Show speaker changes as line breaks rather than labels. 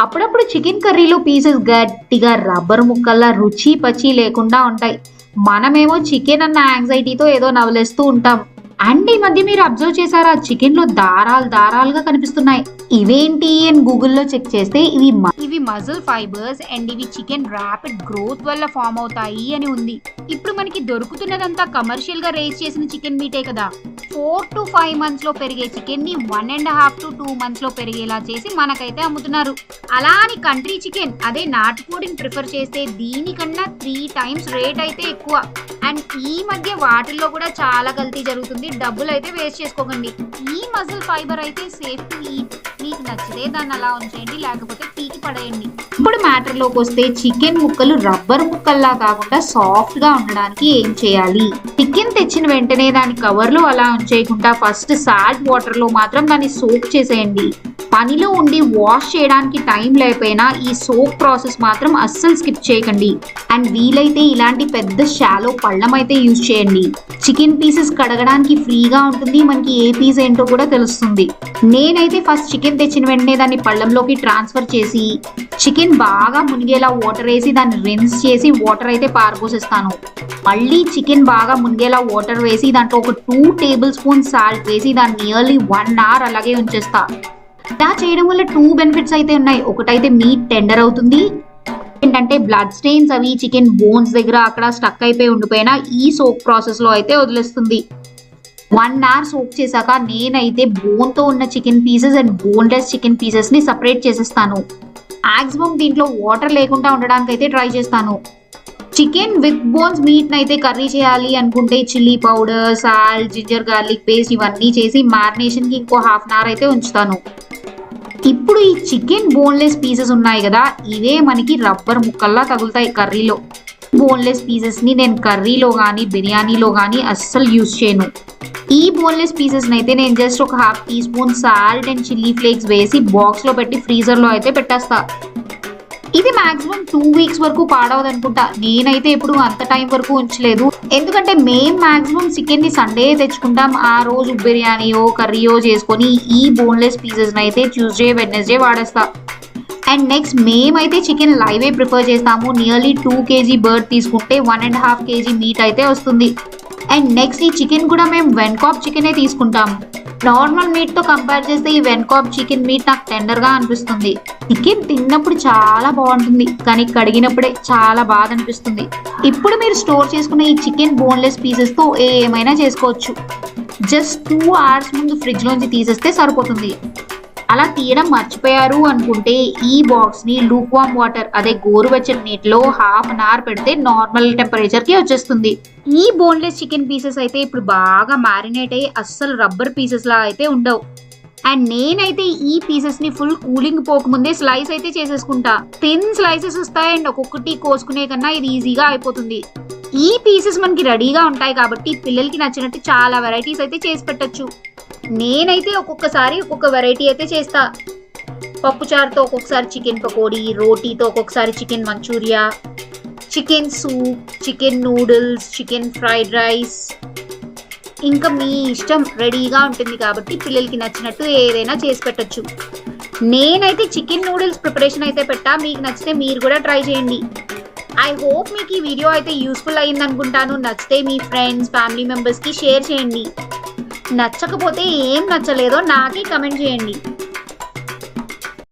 అప్పుడప్పుడు చికెన్ కర్రీలో పీసెస్ గట్టిగా రబ్బర్ ముక్కల్లా రుచి పచి లేకుండా ఉంటాయి. మనమేమో చికెన్ అన్న యాంగ్జైటీతో ఏదో నవలేస్తూ ఉంటాం. అండ్ ఈ మధ్య మీరు అబ్జర్వ్ చేశారా? చికెన్లో దారాలు దారాలుగా కనిపిస్తున్నాయి. ఇవేంటి అని గూగుల్లో చెక్ చేస్తే ఇవి ఇవి మజిల్ ఫైబర్స్ అండ్ ఇవి చికెన్ ర్యాపిడ్ గ్రోత్ వల్ల ఫామ్ అవుతాయి అని ఉంది. ఇప్పుడు మనకి దొరుకుతున్నదంతా కమర్షియల్గా రేస్ చేసిన చికెన్ మీటే కదా. ఫోర్ టు ఫైవ్ మంత్స్లో పెరిగే చికెన్ని one and half to two మంత్స్లో పెరిగేలా చేసి మనకైతే అమ్ముతున్నారు. అలా అని కంట్రీ చికెన్ అదే నాటుకోడిని ప్రిఫర్ చేస్తే దీనికన్నా త్రీ టైమ్స్ రేట్ అయితే ఎక్కువ. అండ్ ఈ మధ్య వాటిల్లో కూడా చాలా గల్తీ జరుగుతుంది. డబ్బులు అయితే వేస్ట్ చేసుకోకండి. ఈ మజిల్ ఫైబర్ అయితే సేఫ్ టు ఈట్ మీకు నచ్చితే దాన్ని అలా ఉంచేయండి. లేకపోతే పీకి పడేయండి. ఇప్పుడు మ్యాటర్లోకి వస్తే చికెన్ ముక్కలు రబ్బర్ ముక్కల్లా కాకుండా సాఫ్ట్గా ఉండడానికి ఏం చేయాలి? చికెన్ తెచ్చిన వెంటనే దాని కవర్లో అలా ఉంచేయకుండా ఫస్ట్ సాల్ట్ వాటర్లో మాత్రం దాన్ని సోక్ చేసేయండి. పనిలో ఉండి వాష్ చేయడానికి టైం లేకపోయినా ఈ సోప్ ప్రాసెస్ మాత్రం అస్సలు స్కిప్ చేయకండి. అండ్ వీలైతే ఇలాంటి పెద్ద షాలో పళ్ళం అయితే యూజ్ చేయండి. చికెన్ పీసెస్ కడగడానికి ఫ్రీగా ఉంటుంది. మనకి ఏ పీస్ ఏంటో కూడా తెలుస్తుంది. నేనైతే ఫస్ట్ చికెన్ తెచ్చిన వెంటనే దాన్ని పళ్ళంలోకి ట్రాన్స్ఫర్ చేసి చికెన్ బాగా మునిగేలా వాటర్ వేసి దాన్ని రిన్స్ చేసి వాటర్ అయితే పారబోసేస్తాను. మళ్ళీ చికెన్ బాగా మునిగేలా వాటర్ వేసి దాంట్లో ఒక టూ టేబుల్ స్పూన్ సాల్ట్ వేసి దాన్ని నియర్లీ వన్ అవర్ అలాగే ఉంచేస్తా. ఇలా చేయడం వల్ల టూ బెనిఫిట్స్ అయితే ఉన్నాయి. ఒకటైతే మీట్ టెండర్ అవుతుంది. ఏంటంటే బ్లడ్ స్టెయిన్స్ అవి చికెన్ బోన్స్ దగ్గర అక్కడ స్టక్ అయిపోయి ఉండిపోయినా ఈ సోప్ ప్రాసెస్లో అయితే వదిలేస్తుంది. వన్ అవర్ సోప్ చేశాక నేనైతే బోన్తో ఉన్న chicken pieces and boneless chicken పీసెస్ని సపరేట్ చేసేస్తాను. మాక్సిమం దీంట్లో వాటర్ లేకుండా ఉండడానికి అయితే ట్రై చేస్తాను. చికెన్ విత్ బోన్స్ మీట్ అయితే కర్రీ చేయాలి అనుకుంటే chilli powder salt ginger garlic paste ఇవన్నీ చేసి మ్యారినేషన్కి ఇంకో హాఫ్ అన్ అవర్ అయితే ఉంచుతాను. ఇప్పుడు ఈ చికెన్ బోన్లెస్ పీసెస్ ఉన్నాయి కదా ఇవే మనకి రబ్బర్ ముక్కల్లా తగులుతాయి కర్రీలో. బోన్లెస్ పీసెస్ని నేను కర్రీలో కానీ బిర్యానీలో కానీ అస్సలు యూజ్ చేయను. ఈ బోన్లెస్ పీసెస్ అయితే నేను జస్ట్ ఒక half teaspoon salt and chilli flakes వేసి బాక్స్లో పెట్టి ఫ్రీజర్లో అయితే పెట్టేస్తా. ఇది మాక్సిమం టూ వీక్స్ వరకు పాడవదు అనుకుంటా నేనైతే ఎప్పుడు అంత టైం వరకు ఉంచలేదు. ఎందుకంటే మేం మాక్సిమం చికెన్ని సండే తెచ్చుకుంటాం. ఆ రోజు బిర్యానీయో కర్రీయో చేసుకొని ఈ బోన్లెస్ పీసెస్ అయితే ట్యూస్డే వెడ్నెస్డే వాడేస్తా. అండ్ నెక్స్ట్ మేమైతే చికెన్ లైవే ప్రిఫర్ చేస్తాము. నియర్లీ టూ కేజీ బర్డ్ తీసుకుంటే one and half kg meat అయితే వస్తుంది. అండ్ నెక్స్ట్ ఈ చికెన్ కూడా మేము వెన్కాప్ చికెనే తీసుకుంటాం. నార్మల్ మీట్తో కంపేర్ చేస్తే ఈ వెన్కాప్ చికెన్ మీట్ నాకు టెండర్గా అనిపిస్తుంది. చికెన్ తిన్నప్పుడు చాలా బాగుంటుంది కానీ కడిగినప్పుడే చాలా బాధ అనిపిస్తుంది. ఇప్పుడు మీరు స్టోర్ చేసుకున్న ఈ చికెన్ బోన్లెస్ పీసెస్తో ఏమైనా చేసుకోవచ్చు. జస్ట్ టూ అవర్స్ ముందు ఫ్రిడ్జ్ లోంచి తీసేస్తే సరిపోతుంది. అలా తీయడం మర్చిపోయారు అనుకుంటే ఈ బాక్స్ని లూక్ వామ్ వాటర్ అదే గోరువెచ్చని నీటిలో హాఫ్ అన్ అవర్ పెడితే నార్మల్ టెంపరేచర్కి వచ్చేస్తుంది. ఈ బోన్లెస్ చికెన్ పీసెస్ అయితే ఇప్పుడు బాగా మ్యారినేట్ అయ్యి అస్సలు రబ్బర్ పీసెస్ లా అయితే ఉండవు. అండ్ నేనైతే ఈ పీసెస్ని ఫుల్ కూలింగ్ పోకముందే స్లైస్ అయితే చేసేసుకుంటా. థిన్ స్లైసెస్ వస్తాయి అండ్ ఒక్కొక్కటి కోసుకునే కన్నా ఇది ఈజీగా అయిపోతుంది. ఈ పీసెస్ మనకి రెడీగా ఉంటాయి కాబట్టి పిల్లలకి నచ్చినట్టు చాలా వెరైటీస్ అయితే చేసి పెట్టచ్చు. నేనైతే ఒక్కొక్కసారి ఒక్కొక్క వెరైటీ అయితే చేస్తా. పప్పుచారుతో ఒక్కొక్కసారి చికెన్ పకోడీ రోటీతో ఒక్కొక్కసారి chicken manchurian chicken soup chicken noodles chicken fried rice. ఇంకా మీ ఇష్టం రెడీగా ఉంటుంది కాబట్టి పిల్లలకి నచ్చినట్టు ఏదైనా చేసి పెట్టచ్చు. నేనైతే చికెన్ నూడిల్స్ ప్రిపరేషన్ అయితే పెట్టా. మీకు నచ్చితే మీరు కూడా ట్రై చేయండి. ఐ హోప్ మీకు ఈ వీడియో అయితే యూస్ఫుల్ అయింది అనుకుంటాను నచ్చితే మీ ఫ్రెండ్స్ ఫ్యామిలీ మెంబర్స్కి షేర్ చేయండి. నచ్చకపోతే ఏం నచ్చలేదో నాకే కమెంట్ చేయండి.